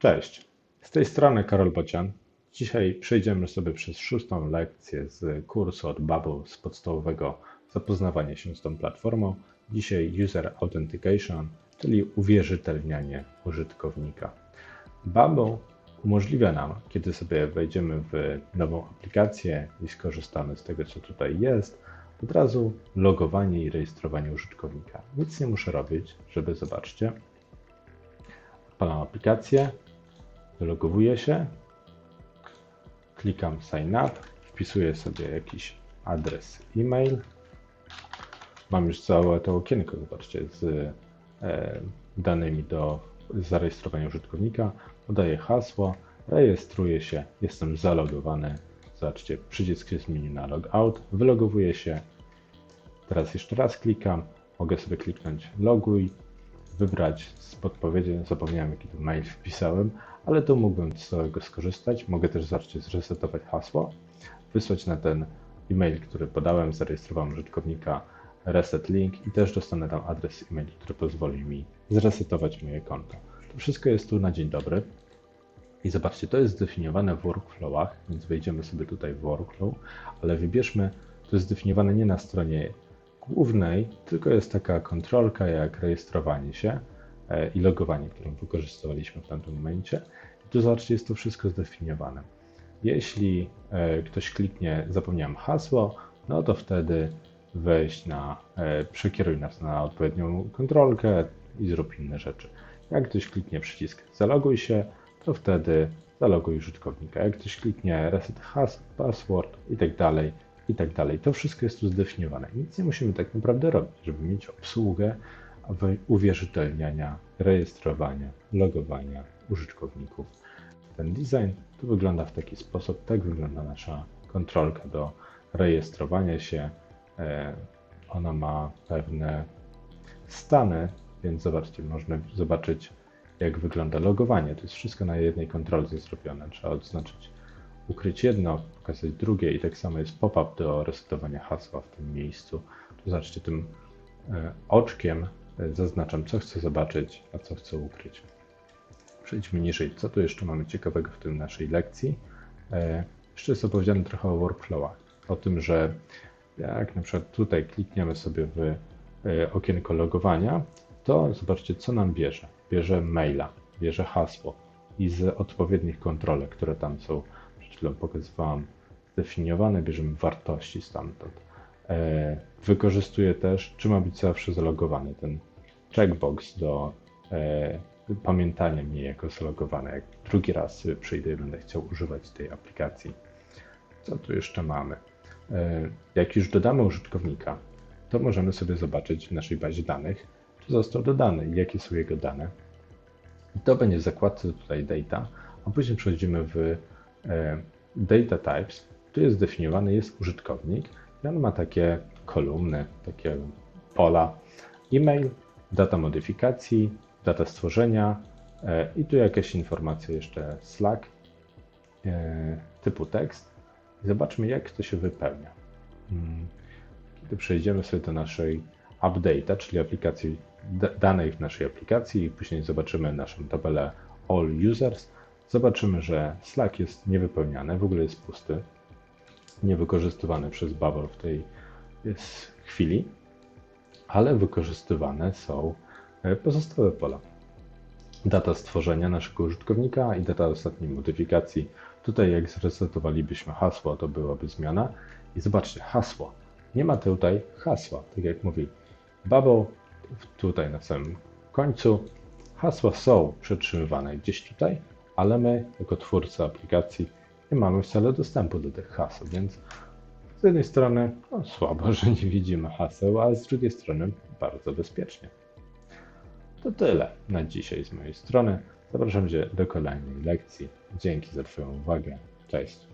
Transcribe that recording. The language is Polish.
Cześć, z tej strony Karol Bocian. Dzisiaj przejdziemy sobie przez szóstą lekcję z kursu od Bubble z podstawowego zapoznawania się z tą platformą. Dzisiaj User Authentication, czyli uwierzytelnianie użytkownika. Bubble umożliwia nam, kiedy sobie wejdziemy w nową aplikację i skorzystamy z tego, co tutaj jest, od razu logowanie i rejestrowanie użytkownika. Nic nie muszę robić, żeby zobaczcie. Odpalam aplikację, wylogowuję się, klikam sign up, wpisuję sobie jakiś adres e-mail. Mam już całe to okienko, zobaczcie, z e, danymi do zarejestrowania użytkownika. Podaję hasło, rejestruję się, jestem zalogowany. Zobaczcie, przycisk jest menu na logout, wylogowuję się. Teraz jeszcze raz klikam, mogę sobie kliknąć loguj, wybrać z podpowiedzi, zapomniałem jaki tu mail wpisałem, ale tu mógłbym z całego skorzystać. Mogę też zacząć zresetować hasło, wysłać na ten e-mail, który podałem, zarejestrowałem użytkownika reset link i też dostanę tam adres e-mail, który pozwoli mi zresetować moje konto. To wszystko jest tu na dzień dobry. I zobaczcie, to jest zdefiniowane w workflowach, więc wejdziemy sobie tutaj w workflow, ale wybierzmy, to jest zdefiniowane nie na stronie głównej, tylko jest taka kontrolka jak rejestrowanie się e, i logowanie, którą wykorzystywaliśmy w tamtym momencie. I tu zobaczcie, jest to wszystko zdefiniowane. Jeśli e, ktoś kliknie, zapomniałem hasło, no to wtedy wejść na, e, przekieruj nas na odpowiednią kontrolkę i zrób inne rzeczy. Jak ktoś kliknie przycisk zaloguj się, to wtedy zaloguj użytkownika. Jak ktoś kliknie reset has, password i tak dalej, i tak dalej. To wszystko jest tu zdefiniowane. Nic nie musimy tak naprawdę robić, żeby mieć obsługę uwierzytelniania, rejestrowania, logowania użytkowników. Ten design tu wygląda w taki sposób, tak wygląda nasza kontrolka do rejestrowania się. E, ona ma pewne stany, więc zobaczcie, można zobaczyć jak wygląda logowanie. To jest wszystko na jednej kontrolce zrobione. Trzeba odznaczyć ukryć jedno, pokazać drugie i tak samo jest pop-up do resetowania hasła w tym miejscu. Tu zobaczcie, tym e, oczkiem e, zaznaczam, co chcę zobaczyć, a co chcę ukryć. Przejdźmy niżej. Co tu jeszcze mamy ciekawego w tym naszej lekcji? E, jeszcze jest opowiedziane trochę o workflowach. O tym, że jak na przykład tutaj klikniemy sobie w okienko logowania, to zobaczcie, co nam bierze. Bierze maila, bierze hasło i z odpowiednich kontrolek, które tam są chwilą pokazywałam, zdefiniowane, bierzemy wartości stamtąd. E, wykorzystuję też, czy ma być zawsze zalogowany ten checkbox do e, pamiętania mnie jako zalogowany. Jak drugi raz przyjdę i będę chciał używać tej aplikacji. Co tu jeszcze mamy? E, jak już dodamy użytkownika, to możemy sobie zobaczyć w naszej bazie danych, czy został dodany i jakie są jego dane. To będzie w zakładce tutaj data, a później przechodzimy w data types, tu jest zdefiniowany jest użytkownik i on ma takie kolumny, takie pola e-mail, data modyfikacji, data stworzenia e, i tu jakieś informacje jeszcze Slack e, typu tekst. Zobaczmy jak to się wypełnia. Hmm. Kiedy przejdziemy sobie do naszej update'a, czyli aplikacji danej w naszej aplikacji i później zobaczymy naszą tabelę all users, zobaczymy, że Slack jest niewypełniany, w ogóle jest pusty, niewykorzystywany przez Bubble w tej chwili, ale wykorzystywane są e, pozostałe pola. Data stworzenia naszego użytkownika i data ostatniej modyfikacji. Tutaj jak zresetowalibyśmy hasło, to byłaby zmiana. I zobaczcie, hasło. Nie ma tutaj hasła, tak jak mówi Bubble, tutaj na samym końcu. Hasła są przetrzymywane gdzieś tutaj, ale my, jako twórcy aplikacji, nie mamy wcale dostępu do tych haseł, więc z jednej strony no, słabo, że nie widzimy haseł, a z drugiej strony bardzo bezpiecznie. To tyle na dzisiaj z mojej strony. Zapraszam Cię do kolejnej lekcji. Dzięki za Twoją uwagę. Cześć.